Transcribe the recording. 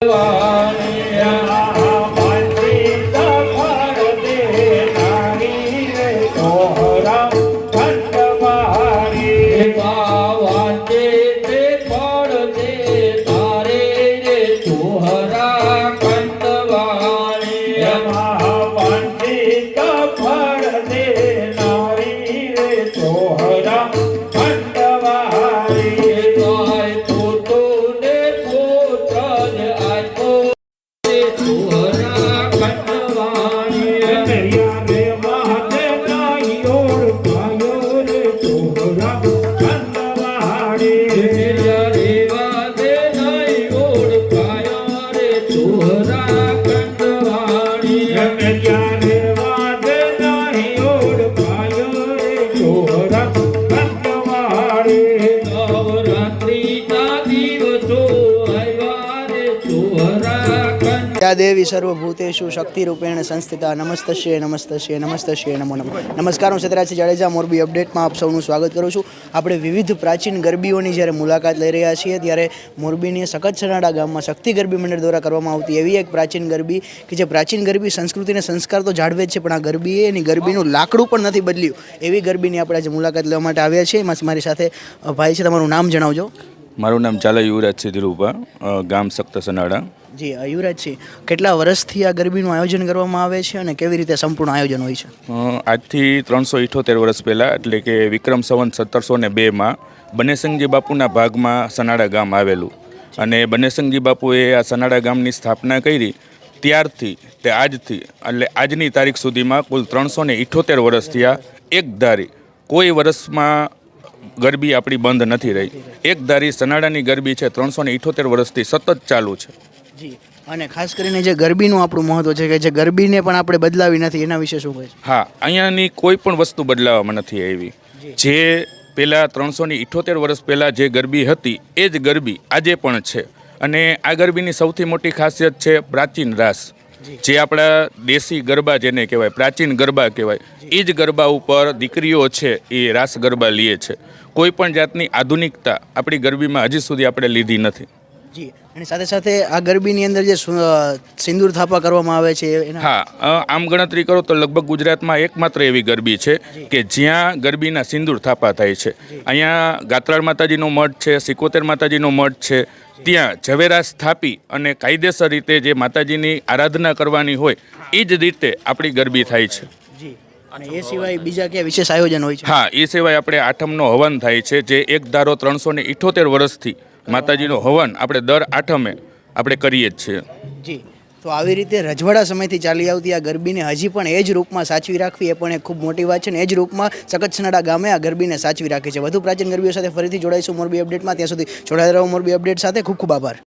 是 કંટ દેવી સર્વભૂતેશુ શક્તિ રૂપેણ સંસ્થિતા નમસ્તશ્ય નમસ્તશ્ય નમસ્તશ્ય નમો નમઃ નમસ્કાર હું સત્યરાજ જાડેજા મોરબી અપડેટમાં આપ સૌનું સ્વાગત કરું છું. આપણે વિવિધ પ્રાચીન ગરબીઓની જ્યારે મુલાકાત લઈ રહ્યા છીએ, ત્યારે મોરબીની સખત સનાડા ગામમાં શક્તિ ગરબી મંડળ દ્વારા કરવામાં આવતી એવી એક પ્રાચીન ગરબી કે જે પ્રાચીન ગરબી સંસ્કૃતિને સંસ્કાર તો જાળવે છે, પણ આ ગરબીએ એની ગરબીનું લાકડું પણ નથી બદલ્યું. એવી ગરબીની આપણે આજે મુલાકાત લેવા માટે આવ્યા છીએ. એમાં મારી સાથે ભાઈ છે, તમારું નામ જણાવજો. મારું નામ ચાલે યુવરાજ છે ધીરુભા ગામ સખ્ત સનાડા. જી યુવરાજસિંહ કેટલા વર્ષથી આ ગરબીનું આયોજન કરવામાં આવે છે અને કેવી રીતે સંપૂર્ણ આયોજન હોય છે? આજથી ત્રણસો ઇઠોતેર વર્ષ પહેલાં એટલે કે વિક્રમ સંવંત સત્તરસો ને બેમાં બનેસંગજી બાપુના ભાગમાં સનાડા ગામ આવેલું. અને બનેસંગજી બાપુએ આ સનાડા ગામની સ્થાપના કરી ત્યારથી તે આજથી એટલે આજની તારીખ સુધીમાં કુલ ત્રણસો ને ઇઠોતેર વર્ષથી આ એક ધારી કોઈ વર્ષમાં ગરબી આપણી બંધ નથી રહી. એક ધારી સનાડાની ગરબી છે ત્રણસો ને ઇઠોતેર વર્ષથી સતત ચાલુ છે. જી. અને ખાસ કરીને જે ગરબીનું આપણું મહત્વ છે કે જે ગરબીને પણ આપણે બદલાવી નથી એના વિશે શું કહે છે? હા અહીંયાની કોઈ પણ વસ્તુ બદલાવામાં નથી આવી. જે. પહેલાં ત્રણસો ને ઇઠોતેર વર્ષ પહેલાં જે ગરબી હતી એ જ ગરબી આજે પણ છે. અને આ ગરબીની સૌથી મોટી ખાસિયત છે પ્રાચીન રાસ. જે. આપણા દેશી ગરબા જેને કહેવાય પ્રાચીન ગરબા કહેવાય એ જ ગરબા ઉપર દીકરીઓ છે એ રાસ ગરબા લે છે. કોઈ પણ જાતની આધુનિકતા આપણી ગરબીમાં હજી સુધી આપણે લીધી નથી. જી અને સાથે સાથે આ ગરબીની અંદર જે સિંદૂર થાપા કરવામાં આવે છે હા આમ ગણતરી કરો તો લગભગ ગુજરાતમાં એકમાત્ર એવી ગરબી છે કે જ્યાં ગરબીના સિંદૂર થાપા થાય છે. અહીંયા ગાત્રાળ માતાજીનો મઠ છે સિકોતેર માતાજીનો મઠ છે ત્યાં ઝવેરા સ્થાપી અને કાયદેસર રીતે જે માતાજીની આરાધના કરવાની હોય એ જ રીતે આપણી ગરબી થાય છે. જી. અને એ સિવાય બીજા કયા વિશેષ આયોજન હોય છે? હા એ સિવાય આપણે આઠમનો હવન થાય છે જે એક ધારો ત્રણસો ને ઇઠોતેર વર્ષથી માતાજીનો હવન આપણે દર આઠમે આપણે કરીએ જ છીએ. જી. તો આવી રીતે રજવાડા સમયથી ચાલી આવતી આ ગરબીને હજી પણ એ જ રૂપમાં સાચવી રાખવી એ પણ એક ખૂબ મોટી વાત છે ને એ જ રૂપમાં સકતસનાડા ગામે આ ગરબીને સાચવી રાખી છે. વધુ પ્રાચીન ગરબીઓ સાથે ફરીથી જોડાઈશું મોરબી અપડેટમાં. ત્યાં સુધી જોડાયેલા રહો મોરબી અપડેટ સાથે. ખૂબ ખૂબ આભાર.